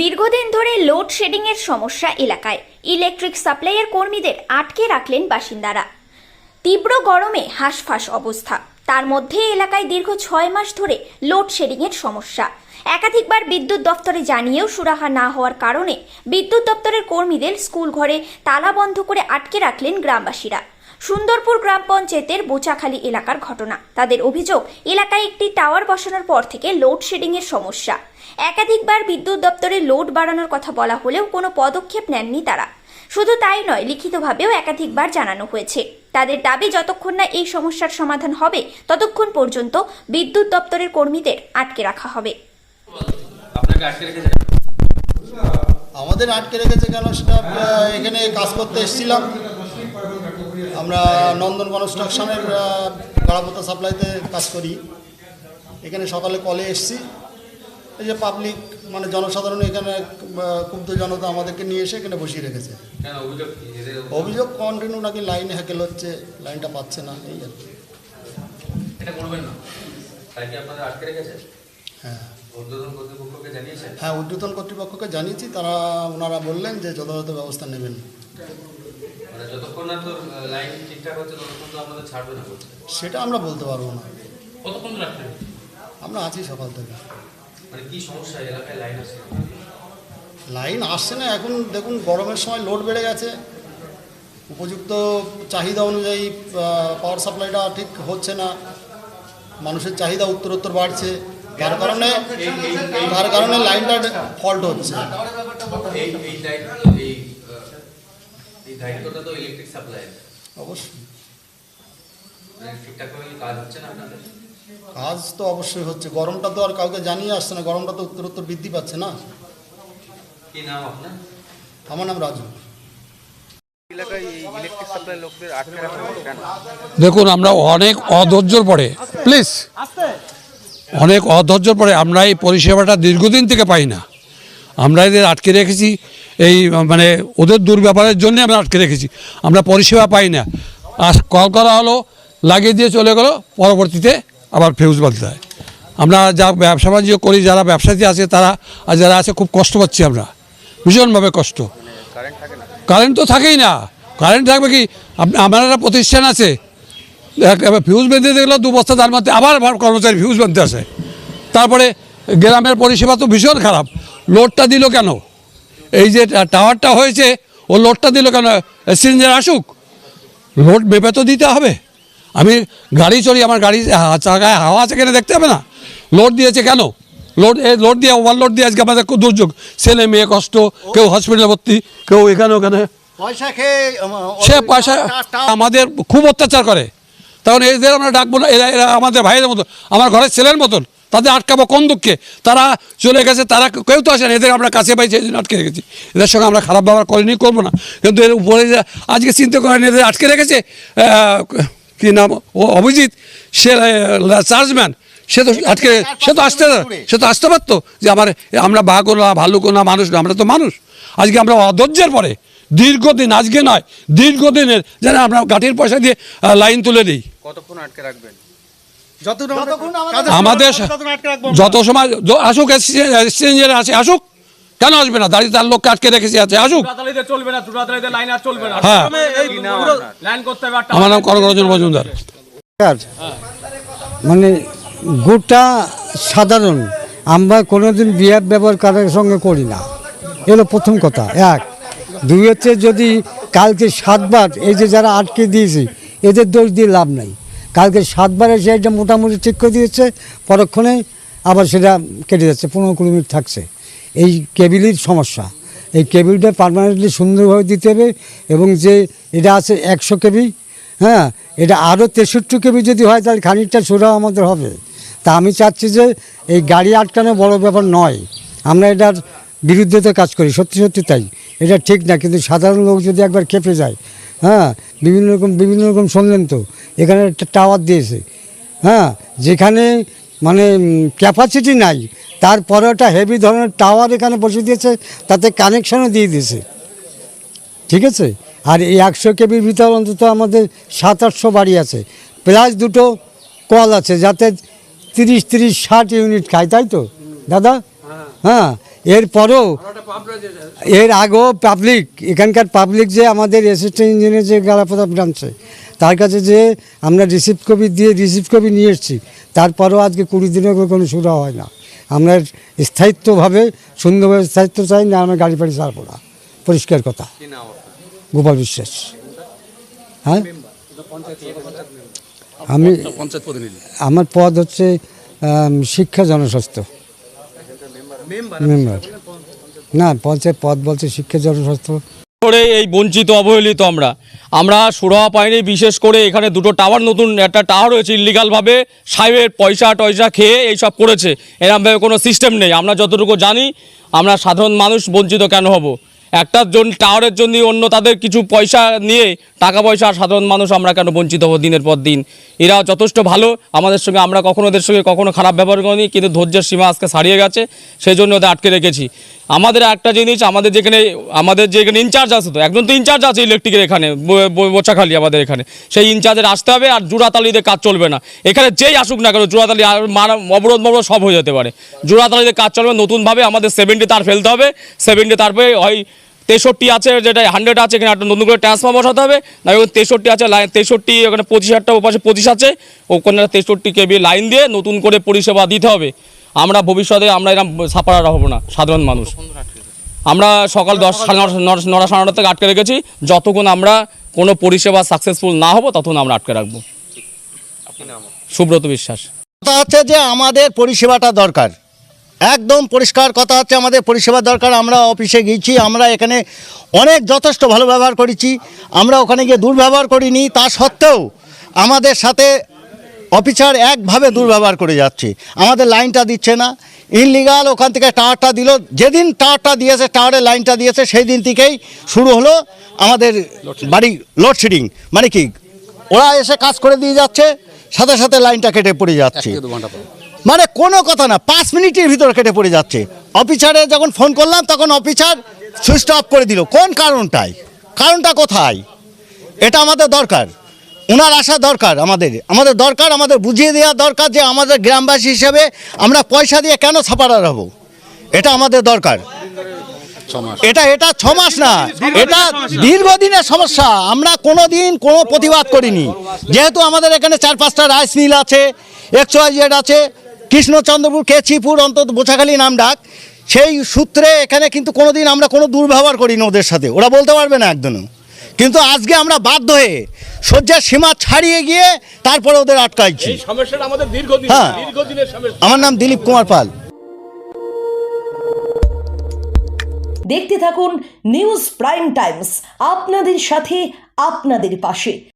দীর্ঘদিন ধরে লোডশেডিং এর সমস্যা এলাকায়। ইলেকট্রিক সাপ্লাইয়ের কর্মীদের আটকে রাখলেন বাসিন্দারা। তীব্র গরমে হাঁসফাঁস অবস্থা। তার মধ্যে এলাকায় দীর্ঘ ছয় মাস ধরে লোডশেডিং এর সমস্যা। একাধিকবার বিদ্যুৎ দপ্তরে জানিয়েও সুরাহা না হওয়ার কারণে বিদ্যুৎ দপ্তরের কর্মীদের স্কুল ঘরে তালা বন্ধ করে আটকে রাখলেন গ্রামবাসীরা। সুন্দরপুর গ্রাম পঞ্চায়েতের বোচাখালী এলাকার ঘটনা। তাদের অভিযোগ এলাকায় একটি টাওয়ার বসানোর পর থেকে লোডশেডিং এর সমস্যা। একাধিকবার বিদ্যুৎ দপ্তরে লোড বাড়ানোর কথা বলা হলেও কোনো পদক্ষেপ নেননি তারা। শুধু তাই নয় লিখিতভাবেও একাধিকবার জানানো হয়েছে। তাদের দাবি যতক্ষণ না এই সমস্যার সমাধান হবে ততক্ষণ পর্যন্ত বিদ্যুৎ দপ্তরের কর্মীদের আটকে রাখা হবে। আপনাকে আটকে রেখেছে আমাদের আটকে রেখেছে কেন সেটা এখানে কাজ করতে এসেছিলাম। আমরা নন্দন কনস্ট্রাকশনের গাড়াপোতা সাপ্লাইতে কাজ করি। এখানে সকালে কলে এসছি। এই যে পাবলিক মানে জনসাধারণ এখানে ক্ষুব্ধ জনতা আমাদেরকে নিয়ে এসে এখানে বসিয়ে রেখেছে। অভিযোগ কন্টিনিউ নাকি লাইনে হ্যাকেল হচ্ছে লাইনটা পাচ্ছে না এই আর হ্যাঁ। হ্যাঁ কর্তৃপক্ষকে জানিয়েছি তারা ওনারা বললেন যে যথাযথ ব্যবস্থা নেবেন। যতক্ষণ না তোর লাইন ঠিকঠাক হচ্ছে ততক্ষণ তো আপনাদের ছাড়বে না সেটা আমরা বলতে পারব না। কতক্ষণ আমরা আছি সকাল থেকে। মানে কি সমস্যা? এলাকায় লাইন আছে? লাইন আসছে না এখন দেখুন গরমের সময় লোড বেড়ে গেছে। উপযুক্ত চাহিদা অনুযায়ী পাওয়ার সাপ্লাইটা ঠিক হচ্ছে না। মানুষের চাহিদা উত্তরোত্তর বাড়ছে। তার কারণে তার কারণে লাইনটা ফল্ট হচ্ছে। এই দায়িত্বটা তো ইলেকট্রিক অবশ্যই। ঠিকঠাকভাবে কাজ হচ্ছে না আপনাদের? কাজ তো অবশ্যই হচ্ছে। গরমটা তো আর কাউকে জানিয়ে আসছে না। গরমটা তো উত্তরোত্তর বৃদ্ধি পাচ্ছে না। কি নাম আপনার? আমার নাম রাজু। এলাকায় এই ইলেকট্রিক সাপ্লাই লোকদের আটকে রাখা হলো কেন দেখুন আমরা অনেক অধৈর্যর পরে প্লিজ অনেক অধৈর্যর পরে আমরা এই পরিষেবাটা দীর্ঘদিন থেকে পাই না। আমরা এদের আটকে রেখেছি। এই মানে ওদের দুর্ব্যবহারের জন্য আমরা আটকে রেখেছি। আমরা পরিষেবা পাই না। আর কল করা হলো, লাগিয়ে দিয়ে চলে গেলো, পরবর্তীতে আবার ফিউজ বলতে হয়। আমরা যা ব্যবসা বাণিজ্য করি, যারা ব্যবসায়ী আছে, তারা আর যারা আছে, খুব কষ্ট পাচ্ছি আমরা। ভীষণভাবে কষ্ট। কারেন্ট তো থাকেই না। কারেন্ট থাকবে কি? আমার একটা প্রতিষ্ঠান আছে। ফিউজ বেঁধে দেখল দু বস্তা তার মধ্যে আবার কর্মচারী ফিউজ বাঁধতে আসে। তারপরে গ্রামের পরিষেবা তো ভীষণ খারাপ। লোডটা দিল কেন? এই যে টাওয়ারটা হয়েছে ও লোডটা দিল কেন? সিলিন্ডার আসুক। লোড মেপে তো দিতে হবে। আমি গাড়ি চড়ি আমার গাড়ি চাকায় হাওয়া আছে কিনা দেখতে হবে না? লোড দিয়েছে কেন? লোড লোড দিয়ে ওভারলোড দিয়ে আজকে আমাদের খুব দুর্যোগ। ছেলে মেয়ে কষ্ট কেউ হসপিটালে ভর্তি কেউ এখানে ওখানে। সে পয়সা আমাদের খুব অত্যাচার করে। তখন এদের আমরা ডাকবো না এরা এরা আমাদের ভাইয়ের মতন আমার ঘরের ছেলের মতন। তাদের আটকাবো কোন দুঃখে? তারা চলে গেছে, তারা কেউ তো আসে না। এদের আমরা কাছে পাই সেই জন্য আটকে রেখেছি। এদের সঙ্গে আমরা খারাপ ব্যবহার করিনি, করব না। কিন্তু এর উপরে আজকে চিন্তা করেন, এদের আটকে রেখেছে কি নাম? ও অভিজিৎ, সে চার্জম্যান। সে তো আটকে, সে তো আসতে, সে তো আসতে পারতো যে আমার, আমরা বাঘ না, ভালুক না, মানুষ না, আমরা তো মানুষ। আজকে আমরা অধৈর্যের পরে, দীর্ঘদিন, আজকে নয়, দীর্ঘদিনের, যেন আমরা গাঠির পয়সা দিয়ে লাইন তুলে দিই। কতক্ষণ আটকে রাখবেন? আমাদের যত সময় আসুক এক্সচেঞ্জের আছে আসুক। কেন আসবে না? দাঁড়িয়ে তার লোককে আটকে রেখেছে আছে আসুক। চুরাতালিতে চলবে না চুরাতালিতে লাইন আর চলবে না। হ্যাঁ। আমার নাম কনকরঞ্জন মজুমদার। মানে গুড়টা সাধারণ আমরা কোনোদিন বিয়ার ব্যবহার কারোর সঙ্গে করি না। এলো প্রথম কথা। এক দুই হচ্ছে যদি কালকে সাতবার এই যে যারা আটকে দিয়েছি এদের দোষ দিয়ে লাভ নাই। কালকে সাতবার এসে এটা মোটামুটি ঠিক করে দিয়েছে, পরক্ষণে আবার সেটা কেটে যাচ্ছে, পনেরো কুড়ি মিনিট থাকছে। এই কেবিলের সমস্যা, এই কেবিলটা পার্মানেন্টলি সুন্দরভাবে দিতে হবে এবং যে এটা আছে একশো কেবি হ্যাঁ এটা আরও তেষট্টি কেবি যদি হয় তাহলে খানিকটা সোজা আমাদের হবে। তা আমি চাচ্ছি যে এই গাড়ি আটকানো বড় ব্যাপার নয়, আমরা এটার বিরুদ্ধে তো কাজ করি, সত্যি সত্যি তাই। এটা ঠিক না, কিন্তু সাধারণ লোক যদি একবার খেপে যায় হ্যাঁ বিভিন্ন রকম বিভিন্ন রকম শুনলেন তো। এখানে একটা টাওয়ার দিয়েছে। হ্যাঁ যেখানে মানে ক্যাপাসিটি নাই। তারপরে একটা হেভি ধরনের টাওয়ার এখানে বসে দিয়েছে তাতে কানেকশনও দিয়ে দিয়েছে। ঠিক আছে? আর এই একশো কেবির ভিতর অন্তত আমাদের সাত আটশো বাড়ি আছে। প্লাস দুটো কল আছে যাতে তিরিশ তিরিশ ষাট ইউনিট খায় তাই তো? দাদা? হ্যাঁ এরপরও এর আগেও পাবলিক এখানকার পাবলিক যে আমাদের অ্যাসিস্ট্যান্ট ইঞ্জিনিয়ার যে গালাপোতা ব্রাঞ্চে তার কাছে যে আমরা রিসিপ্ট কপি দিয়ে রিসিপ্ট কপি নিয়ে এসেছি তারপরেও আজকে কুড়ি দিনের উপর কোনো শুরু হয় না। আমরা স্থায়িত্বভাবে সুন্দরভাবে স্থায়িত্ব চাই না আমরা গাড়ি ফাড়ি ছাড়বো না। পরিষ্কার কথা। গোপাল বিশ্বাস। হ্যাঁ? আমি আমার পদ হচ্ছে শিক্ষা জনস্বাস্থ্য। মেম্বার না পঞ্চায়েত পদ বলছে শিক্ষা জনস্বাস্থ্য। করে এই বঞ্চিত অবহেলিত আমরা। আমরা সুরাহা পাইনি বিশেষ করে এখানে দুটো টাওয়ার নতুন একটা টাওয়ার হয়েছে ইলিগালভাবে সাহেবের পয়সা টয়সা খেয়ে এইসব করেছে। এরমভাবে কোনো সিস্টেম নেই। আমরা যতটুকু জানি আমরা সাধারণ মানুষ বঞ্চিত কেন হব? একটা জন টাওয়ারের জন্য অন্য তাদের কিছু পয়সা নিয়ে টাকা পয়সা সাধারণ মানুষ আমরা কেন বঞ্চিত হব দিনের পর দিন? এরা যথেষ্ট ভালো, আমাদের সঙ্গে আমরা কখনো ওদের সঙ্গে কখনো খারাপ ব্যবহার করিনি, কিন্তু ধৈর্যের সীমা আজকে ছাড়িয়ে গেছে সেই জন্য ওদের আটকে রেখেছি। আমাদের একটা জিনিস, আমাদের যেখানে আমাদের যেখানে ইনচার্জ আছে তো, একজন তো ইনচার্জ আছে ইলেকট্রিকের এখানে বোচাখালি আমাদের এখানে। সেই ইনচার্জের আসতে হবে আর জোড়াতালিতে কাজ চলবে না। এখানে যেই আসুক না কেন, জোড়াতালি আর মারা- অবরোধ মবরোধ সব হয়ে যেতে পারে। জোড়াতালিতে কাজ চলবে, নতুনভাবে আমাদের সেভেন্টি তার ফেলতে হবে সেভেন্টি তারপরে হয় তেষট্টি আছে যেটা হান্ড্রেড আছে এখানে একটা নতুন করে ট্রান্সফর্ম বসাতে হবে। না ওখানে তেষট্টি আছে লাইন তেষট্টি ওখানে পঁচিশ হাজারটা ওপাশে পঁচিশ আছে। ওখানে তেষট্টি কেবি লাইন দিয়ে নতুন করে পরিষেবা দিতে হবে। আমরা ভবিষ্যতে আমরা এরকম সাপাড়া হব না সাধারণ মানুষ। আমরা সকাল দশ সাড়ে নটা নটা- নটা সাড়ে নটা থেকে আটকে রেখেছি। যতক্ষণ আমরা কোনো পরিষেবা সাকসেসফুল না হব ততক্ষণ আমরা আটকে রাখব। সুব্রত বিশ্বাস। কথা হচ্ছে যে আমাদের পরিষেবাটা দরকার। একদম পরিষ্কার কথা হচ্ছে আমাদের পরিষেবা দরকার আমরা অফিসে গিয়েছি আমরা এখানে অনেক যথেষ্ট ভালো ব্যবহার করেছি আমরা ওখানে গিয়ে দুর্ব্যবহার করিনি তা সত্ত্বেও আমাদের সাথে অফিসার একভাবে দুর্ব্যবহার করে যাচ্ছে আমাদের লাইনটা দিচ্ছে না ইনলিগাল ওখান থেকে টাওয়ারটা দিল যেদিন টাওয়ারটা দিয়েছে টাওয়ারের লাইনটা দিয়েছে সেই দিন থেকেই শুরু হলো আমাদের বাড়ি লোডশেডিং মানে কি ওরা এসে কাজ করে দিয়ে যাচ্ছে সাথে সাথে লাইনটা কেটে পড়ে যাচ্ছে। মানে কোনো কথা না, পাঁচ মিনিটের ভিতর কেটে পড়ে যাচ্ছে। অফিসারে যখন ফোন করলাম, তখন অফিসার সুইচ অফ করে দিল। কোন কারণটাই? কারণটা কোথায়? এটা আমাদের দরকার। ওনার আসা দরকার আমাদের। আমাদের দরকার, আমাদের বুঝিয়ে দেওয়া দরকার যে আমাদের গ্রামবাসী হিসেবে আমরা পয়সা দিয়ে কেন ছাপাড়া হব। এটা আমাদের দরকার। এটা এটা ছ মাস না, এটা দীর্ঘদিনের সমস্যা। আমরা কোনো দিন কোনো প্রতিবাদ করিনি। যেহেতু আমাদের এখানে চার পাঁচটা রাইস মিল আছে একশো জেড আছে কৃষ্ণচন্দ্রপুর কেচিপুর অন্তত বোঝাখালী নাম ডাক সেই সূত্রে এখানে কিন্তু কোনোদিন আমরা কোনো দুর্ব্যবহার করিনি ওদের সাথে। ওরা বলতে পারবে না একদমও কিন্তু আজকে আমরা বাধ্য হয়ে শয্যার সীমা ছাড়িয়ে গিয়ে তারপরে ওদের আটকাইছি। সমস্যাটা আমাদের দীর্ঘদিন হ্যাঁ। আমার নাম দিলীপ কুমার পাল। দেখতে থাকুন নিউজ প্রাইম টাইমস আপনাদের সাথে আপনাদের পাশে।